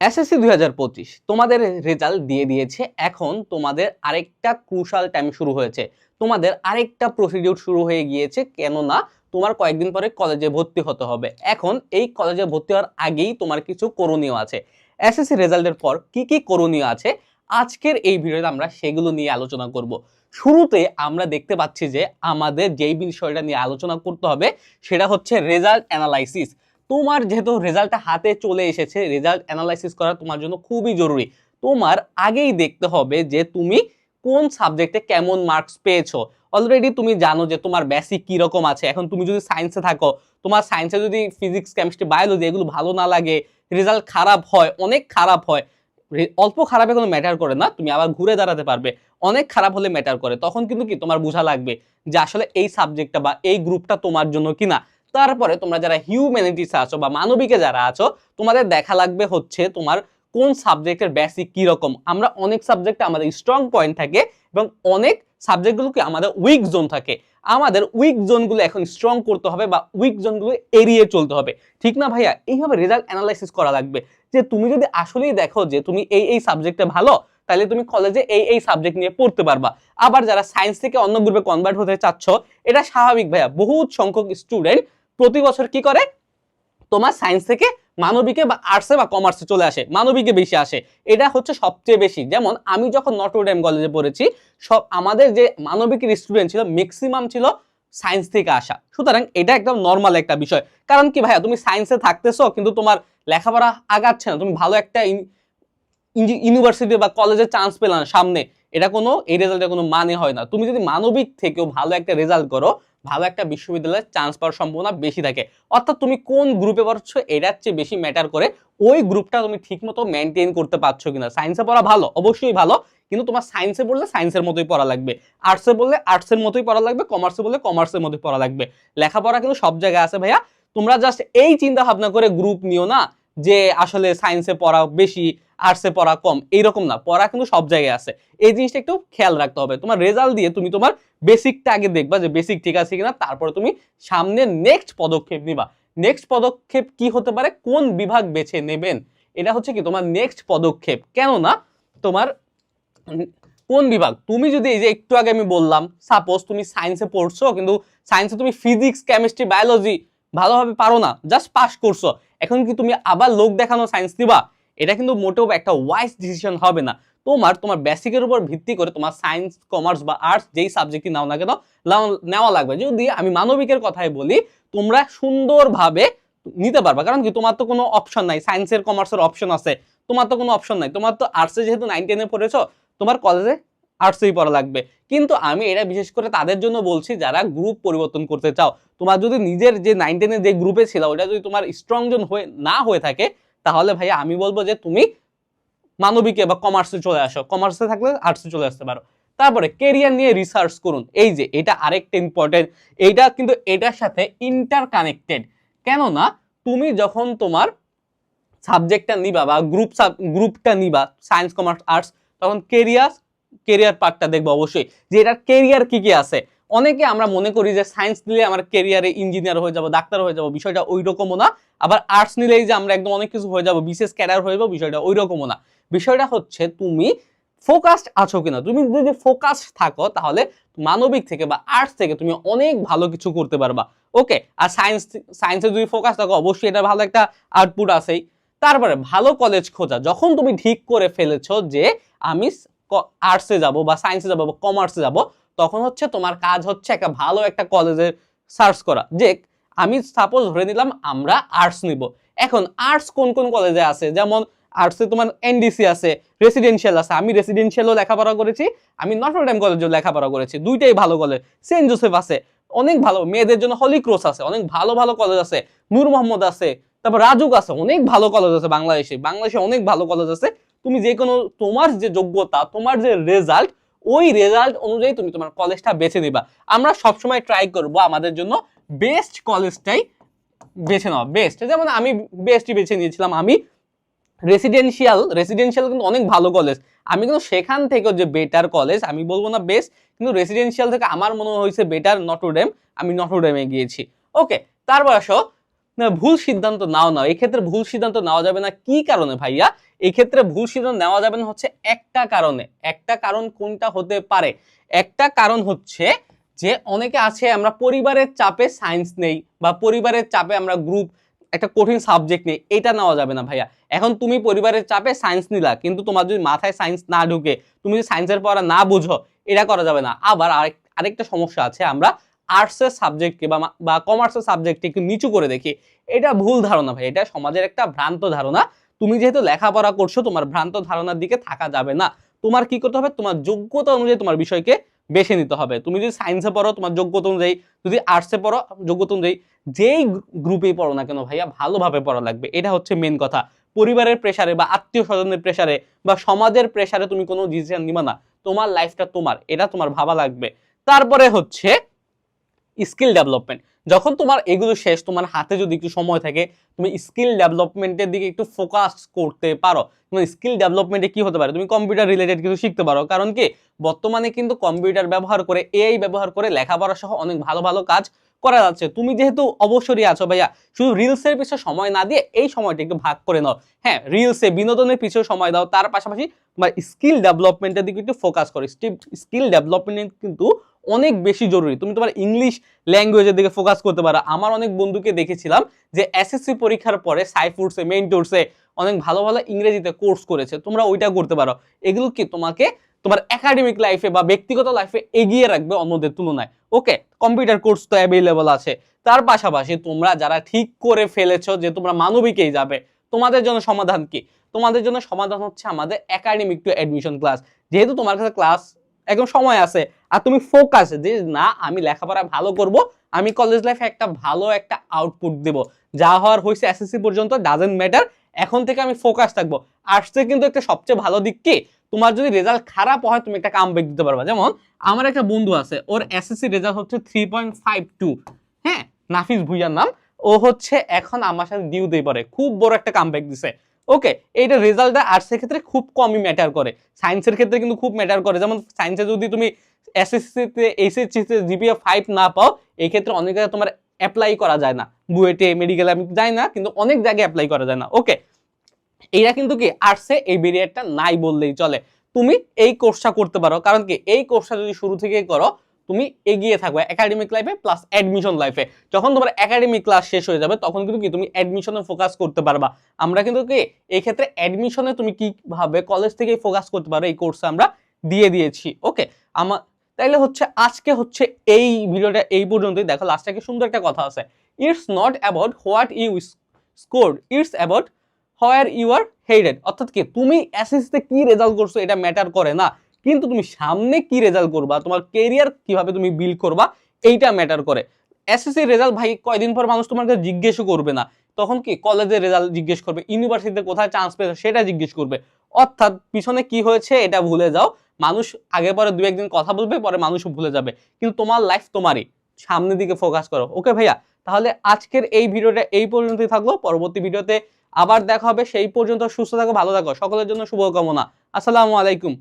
SSC দুই হাজার পঁচিশ তোমাদের রেজাল্ট দিয়ে দিয়েছে। এখন তোমাদের আরেকটা ক্রুশাল টাইম শুরু হয়েছে। তোমাদের আরেকটা প্রসিডিউর শুরু হয়ে গিয়েছে, কেননা তোমার কয়েকদিন পরে কলেজে ভর্তি হতে হবে। এখন এই কলেজে ভর্তি হওয়ার আগেই তোমার কিছু করণীয় আছে। এসএসসি রেজাল্টের পর কি কি করণীয় আছে? আজকের এই ভিডিওতে আমরা সেগুলো নিয়ে আলোচনা করব। শুরুতে আমরা দেখতে পাচ্ছি যে আমাদের যেই বিষয়টা নিয়ে আলোচনা করতে হবে, সেটা হচ্ছে রেজাল্ট অ্যানালাইসিস তোমার যেহেতু রেজাল্টটা হাতে চলে এসেছে রেজাল্ট অ্যানালাইসিস করা তোমার জন্য খুবই জরুরি। তোমার আগেই দেখতে হবে যে তুমি কোন সাবজেক্টে কেমন মার্কস পেয়েছ। অলরেডি তুমি জানো যে তোমার বেসিক কি রকম আছে। এখন তুমি যদি সায়েন্সে থাকো, তোমার সায়েন্সে যদি ফিজিক্স কেমিস্ট্রি বায়োলজি এগুলো ভালো না লাগে রেজাল্ট খারাপ হয়, অনেক খারাপ হয় অল্প খারাপে কোনো ম্যাটার করে না, তুমি আবার ঘুরে দাঁড়াতে পারবে। অনেক খারাপ হলে ম্যাটার করে। তখন কিন্তু কি? তোমার বোঝা লাগবে যে আসলে এই সাবজেক্টটা বা এই গ্রুপটা তোমার জন্য কিনা। তারপরে তোমরা যারা হিউম্যানিটিস আছো বা মানবিকে যারা আছো, তোমাদের দেখা লাগবে হচ্ছে তোমার কোন সাবজেক্টের বেসিক কি রকম আমরা অনেক সাবজেক্টে আমাদের স্ট্রং পয়েন্ট থাকে এবং অনেক সাবজেক্টগুলোকে আমাদের উইক জোন থাকে। আমাদের উইক জোনগুলো এখন স্ট্রং করতে হবে বা উইক জোনগুলো এড়িয়ে চলতে হবে। ঠিক না ভাইয়া? এইভাবে রেজাল্ট অ্যানালাইসিস করা লাগবে। যে তুমি যদি আসলেই দেখো যে তুমি এই এই সাবজেক্টে ভালো, তাহলে তুমি কলেজে এই এই সাবজেক্ট নিয়ে পড়তে পারবা। আবার যারা সায়েন্স থেকে অন্য গ্রুপে কনভার্ট হতে চাচ্ছ, এটা স্বাভাবিক ভাইয়া। বহুত সংখ্যক স্টুডেন্ট প্রতি বছর কি করে? তোমার সায়েন্স থেকে মানবিকে বা আর্টসে বা কমার্সে চলে আসে, মানবিকে বেশি আসে। এটা হচ্ছে সবচেয়ে বেশি। যেমন আমি যখন নটরডেম কলেজে পড়েছি, সব আমাদের যে মানবিকের স্টুডেন্ট ছিল ম্যাক্সিমাম ছিল সায়েন্স থেকে আসা। সুতরাং এটা একদম নর্মাল একটা বিষয়। কারণ কি ভাইয়া, তুমি সায়েন্সে থাকতেছো, কিন্তু তোমার লেখাপড়া আগাচ্ছে না। তুমি ভালো একটা ইউনিভার্সিটি বা কলেজে চান্স পেলে না সামনে। এটা কোনো, এই রেজাল্টের কোনো মানে হয় না। তুমি যদি মানবিক থেকেও ভালো একটা রেজাল্ট করো, ভালো একটা বিশ্ববিদ্যালয়ে চান্স পাওয়ার সম্ভাবনা বেশি থাকে। অর্থাৎ তুমি কোন গ্রুপে পড়ছো, এটার চেয়ে বেশি ম্যাটার করে ওই গ্রুপটা তুমি ঠিকমতো মেনটেন করতে পারছ কিনা। সায়েন্সে পড়া ভালো, অবশ্যই ভালো, কিন্তু তোমার সায়েন্সে পড়লে সায়েন্সের মতোই পড়া লাগবে। আর্টসে বললে আর্টসের মতোই পড়া লাগবে কমার্সে বললে কমার্সের মতোই পড়া লাগবে। লেখাপড়া কিন্তু সব জায়গায় আছে ভাইয়া। তোমরা জাস্ট এই চিন্তা ভাবনা করে গ্রুপ নিও না। যে আসলে সায়েন্সে পড়া বেশি আর্টসে পড়া কম, এইরকম না। পড়া কিন্তু সব জায়গায় আছে। এই জিনিসটা একটু খেয়াল রাখতে হবে। তোমার রেজাল্ট দিয়ে তুমি তোমার বেসিকটা আগে দেখবা যে বেসিক ঠিক আছে কিনা, তারপরে তুমি সামনে নেক্সট পদক্ষেপ নিবা। নেক্সট পদক্ষেপ কি হতে পারে? কোন বিভাগ বেছে নেবেন? এটা হচ্ছে কি তোমার নেক্সট পদক্ষেপ। কেননা তোমার কোন বিভাগ? তুমি যদি এই যে একটু আগে আমি বললাম সাপোজ তুমি সায়েন্সে পড়ছো, কিন্তু সায়েন্সে তুমি ফিজিক্স কেমিস্ট্রি বায়োলজি ভালোভাবে পারো না জাস্ট পাস করছ। এখন কি তুমি আবার লোক দেখানো সায়েন্স দিবা? এটা কিন্তু মোটেও একটা ওয়াইজ ডিসিশন হবে না। তোমার তোমার বেসিকের উপর ভিত্তি করে তোমার সায়েন্স কমার্স বা আর্টস যেই সাবজেক্টই নাও না কেন নেওয়া লাগবে। যদি আমি মানবিকের কথাই বলি, তোমরা সুন্দরভাবে নিতে পারবা। কারণ কি, তোমার তো কোনো অপশন নাই। সায়েন্সের কমার্সের অপশন আছে। তোমার তো কোনো অপশন নাই। তোমার তো আর্টসে যেহেতু নাইন টেনে পড়েছো, তোমার কলেজে আর্টসেই পড়া লাগবে। কিন্তু আমি এটা বিশেষ করে তাদের জন্য বলছি, যারা গ্রুপ পরিবর্তন করতে চাও। তোমার যদি নিজের যে নাইন টেনের যে গ্রুপে ছিল ওটা যদি তোমার স্ট্রং জন হয়ে না হয়ে থাকে, তাহলে ভাই আমি বলব যে তুমি মানবিকে বা কমার্সে চলে আসো। কমার্সে থাকলে আর্টসে চলে আসতে পারো। তারপরে কেরিয়ার নিয়ে রিসার্চ করুন। এই যে, এটা আরেকটা ইম্পর্টেন্ট এইটা কিন্তু এটার সাথে ইন্টার কানেক্টেড কেননা তুমি যখন তোমার সাবজেক্টটা নিবা বা গ্রুপ গ্রুপটা নিবা সায়েন্স কমার্স আর্টস তখন কেরিয়ার কেরিয়ার পার্টটা দেখব অবশ্যই। যে এটার কেরিয়ার কি কি আছে? অনেকে আমরা মনে করি যে সায়েন্স নিলে আমার কেরিয়ারে ইঞ্জিনিয়ার হয়ে যাব ডাক্তার হয়ে যাব, বিষয়টা ওই রকমও না। আবার আর্টস নিলেই যে আমরা একদম অনেক কিছু হয়ে যাব, বিশেষ ক্যারিয়ার হয়ে যাব, বিষয়টা ওই রকমও না। বিষয়টা হচ্ছে তুমি ফোকাসড আছো কিনা? তুমি যদি ফোকাস থাকো, তাহলে মানবিক থেকে বা আর্টস থেকে তুমি অনেক ভালো কিছু করতে পারবা। ওকে আর সায়েন্স সায়েন্সে যদি ফোকাস থাকো, অবশ্যই এটা ভালো একটা আউটপুট আছেই। তারপরে ভালো কলেজ খোঁজা। যখন তুমি ঠিক করে ফেলেছো যে আমি আর্টসে যাব বা সায়েন্সে যাব বা কমার্সে যাব, তখন হচ্ছে তোমার কাজ হচ্ছে একটা ভালো একটা কলেজের সার্চ করা। যে আমি সাপোজ ধরে নিলাম আমরা আর্টস নিব। এখন আর্টস কোন কোন কলেজে আছে? যেমন আর্টসে তোমার এনডিসি আছে রেসিডেন্সিয়াল আছে। আমি রেসিডেন্সিয়ালও লেখাপড়া করেছি, আমি নটরডেম কলেজেও লেখাপড়া করেছি। দুইটাই ভালো কলেজ সেন্ট জোসেফ আছে, অনেক ভালো। মেয়েদের জন্য হলি ক্রস আছে, অনেক ভালো ভালো কলেজ আছে। নূর মোহাম্মদ আছে, তারপর রাজুক আছে, অনেক ভালো কলেজ আছে বাংলাদেশে। বাংলাদেশে অনেক ভালো কলেজ আছে। তুমি যে কোনো তোমার যে যোগ্যতা, তোমার যে রেজাল্ট ওই রেজাল্ট অনুযায়ী তুমি তোমার কলেজটা বেছে নিবা। আমরা সবসময় ট্রাই করব আমাদের জন্য বেস্ট কলেজটাই বেছে নেওয়া। বেস্ট যেমন আমি বেস্টই বেছে নিয়েছিলাম, আমি রেসিডেন্সিয়াল রেসিডেন্সিয়াল কিন্তু অনেক ভালো কলেজ আমি কিন্তু সেখান থেকেও যে বেটার কলেজ আমি বলব না বেস্ট কিন্তু রেসিডেন্সিয়াল থেকে আমার মনে হয়েছে বেটার নটরডেম আমি নটরডেমে গিয়েছি। ওকে তারপর আসো না, ভুল সিদ্ধান্ত নাও না এক্ষেত্রে ভুল সিদ্ধান্ত নেওয়া যাবে না। কি কারণে ভাইয়া? এক্ষেত্রে ভুল সিদ্ধান্ত নেওয়া যাবে না হচ্ছে একটা কারণে। একটা কারণ কোনটা হতে পারে? একটা কারণ হচ্ছে যে অনেকে আছে, আমরা পরিবারের চাপে সায়েন্স নেই বা পরিবারের চাপে আমরা গ্রুপ একটা কঠিন সাবজেক্ট নেই, এটা নেওয়া যাবে না ভাইয়া। এখন তুমি পরিবারের চাপে সায়েন্স নিলা, কিন্তু তোমার যদি মাথায় সায়েন্স না ঢুকে, তুমি যদি সায়েন্সের পড়া না বুঝো, এটা করা যাবে না। আবার আরেক, আরেকটা সমস্যা আছে, আমরা আর্টসের সাবজেক্টকে বা কমার্সের সাবজেক্টকে একটু নিচু করে দেখি, এটা ভুল ধারণা ভাই, এটা সমাজের একটা ভ্রান্ত ধারণা। তুমি যেহেতু লেখাপড়া করছ, তোমার ভ্রান্ত ধারণার দিকে থাকা যাবে না। তোমার কি করতে হবে? তোমার যোগ্যতা অনুযায়ী তোমার বিষয়কে বেছে নিতে হবে। তুমি যদি সায়েন্সে পড়ো, তোমার যোগ্যতা অনুযায়ী, যদি আর্টসে পড়ো, যোগ্যতা অনুযায়ী, যেই গ্রুপেই পড়ো না কেন ভাইয়া, ভালোভাবে পড়া লাগবে। এটা হচ্ছে মেন কথা। পরিবারের প্রেসারে বা আত্মীয় স্বজনের প্রেসারে বা সমাজের প্রেসারে তুমি কোনো ডিসিশন নিবা না। তোমার লাইফটা তোমার, এটা তোমার ভাবা লাগবে। তারপরে হচ্ছে স্কিল ডেভেলপমেন্ট যখন তোমার এগুলো শেষ, তোমার হাতে যদি একটু সময় থাকে, তুমি স্কিল ডেভেলপমেন্টের দিকে একটু ফোকাস করতে পারো। তোমার স্কিল ডেভেলপমেন্টে কি হতে পারে? তুমি কম্পিউটার রিলেটেড কিছু শিখতে পারো। কারণ কি? বর্তমানে কিন্তু কম্পিউটার ব্যবহার করে এআই ব্যবহার করে লেখাপড়া সহ অনেক ভালো ভালো কাজ করা যাচ্ছে। তুমি যেহেতু অবসরই আছো ভাইয়া, শুধু রিলসের পিছনে সময় না দিয়ে এই সময়টা একটু ভাগ করে নাও। হ্যাঁ রিলসে বিনোদনের পিছনে সময় দাও, তার পাশাপাশি তোমার স্কিল ডেভেলপমেন্টের দিকে একটু ফোকাস করো। স্কিল ডেভেলপমেন্ট কিন্তু অনেক বেশি জরুরি। তুমি তোমার ইংলিশ ল্যাঙ্গুয়েজের দিকে ফোকাস করতে পারো। আমার অনেক বন্ধুকে দেখেছিলাম যে এসএসসি পরীক্ষার পরে সাইফুডসে মেইন কোর্সে অনেক ভালো ভালো ইংরেজিতে কোর্স করেছে। তোমরা ওইটা করতে পারো। এগুলো কি তোমাকে তোমার একাডেমিক লাইফে বা ব্যক্তিগত লাইফে এগিয়ে রাখবে অন্যদের তুলনায়। ওকে কম্পিউটার কোর্স তো অ্যাভেলেবল আছে। তার পাশাপাশি তোমরা যারা ঠিক করে ফেলেছো যে তোমরা মানবিকেই যাবে, তোমাদের জন্য সমাধান কি? তোমাদের জন্য সমাধান হচ্ছে আমাদের একাডেমিক টু অ্যাডমিশন ক্লাস যেহেতু তোমার কাছে ক্লাস একদম সময় আছে। আর তুমি ফোকাস যে না, আমি লেখাপড়া ভালো করব, আমি কলেজ লাইফে একটা ভালো একটা আউটপুট দেব। যা হওয়ার হয়েছে এসএসসি পর্যন্ত ডাজেন্ট ম্যাটার এখন থেকে আমি ফোকাস থাকব। আর্টসে কিন্তু একটা সবচেয়ে ভালো দিক কি? তোমার যদি রেজাল্ট খারাপ হয়, তুমি একটা কাম দিতে পারবা। যেমন, আমার একটা বন্ধু আছে, ওর এসএসসি রেজাল্ট হচ্ছে থ্রি পয়েন্ট ফাইভ টু হ্যাঁ নাফিস ভুইয়ার নাম। ও হচ্ছে এখন আমার সাথে ডিউ দিয়ে পারে খুব বড় একটা কাম কামব্যাক দিছে। ওকে এইটা রেজাল্টটা আর্টসের ক্ষেত্রে খুব কমই ম্যাটার করে। সায়েন্সের ক্ষেত্রে কিন্তু খুব ম্যাটার করে। যেমন সায়েন্সে যদি তুমি এসএসসিতে এইচএসসিতে জিপিএ ফাইভ না পাও, এই ক্ষেত্রে অনেক জায়গায় তোমার অ্যাপ্লাই করা যায় না। বুয়েটে মেডিকেল আমি যাই না, কিন্তু অনেক জায়গায় অ্যাপ্লাই করা যায় না। ওকে এইটা কিন্তু কি আর্টসে এই ব্যারিয়ারটা নাই বললেই চলে। তুমি এই কোর্সটা করতে পারো। কারণ কি এই কোর্সটা যদি শুরু থেকে করো তুমি এগিয়ে থাকবে একাডেমিক লাইফে প্লাস অ্যাডমিশন লাইফে যখন তোমার একাডেমিক ক্লাস শেষ হয়ে যাবে, তখন কিন্তু কি তুমি অ্যাডমিশনে ফোকাস করতে পারবা। আমরা কিন্তু কি এই ক্ষেত্রে অ্যাডমিশনে তুমি কীভাবে কলেজ থেকেই ফোকাস করতে পারো, এই কোর্সে আমরা দিয়ে দিয়েছি ওকে আমার তাইলে হচ্ছে আজকে হচ্ছে এই ভিডিওটা এই পর্যন্তই। দেখো লাস্টে কি সুন্দর একটা কথা আছে। It's not about what you score it's about where you are headed অর্থাৎ কি, তুমি এসএসসিতে কি রেজাল্ট করছ, এটা ম্যাটার করে না। কিন্তু তুমি সামনে কি রেজাল্ট করবা? তোমার কেরিয়ার কীভাবে তুমি বিল্ড করবা? এইটা ম্যাটার করে। এসএসসি রেজাল্ট ভাই, কয়দিন পর মানুষ তোমাকে কাছে জিজ্ঞেসও করবে না। তখন কি কলেজের রেজাল্ট জিজ্ঞেস করবে ইউনিভার্সিটিতে কোথায় চান্স পেয়েছে সেটা জিজ্ঞেস করবে। অর্থাৎ পিছনে কি হয়েছে এটা ভুলে যাও। মানুষ আগে পরে দু একদিন কথা বলবে, পরে মানুষও ভুলে যাবে। কিন্তু তোমার লাইফ তোমারই। সামনের দিকে ফোকাস করো। ওকে ভাইয়া? তাহলে আজকের এই ভিডিওটা এই পর্যন্তই থাকল। পরবর্তী ভিডিওতে আবার দেখা হবে। সেই পর্যন্ত সুস্থ থাকো, ভালো থাকো। সকলের জন্য শুভকামনা। আসসালামু আলাইকুম।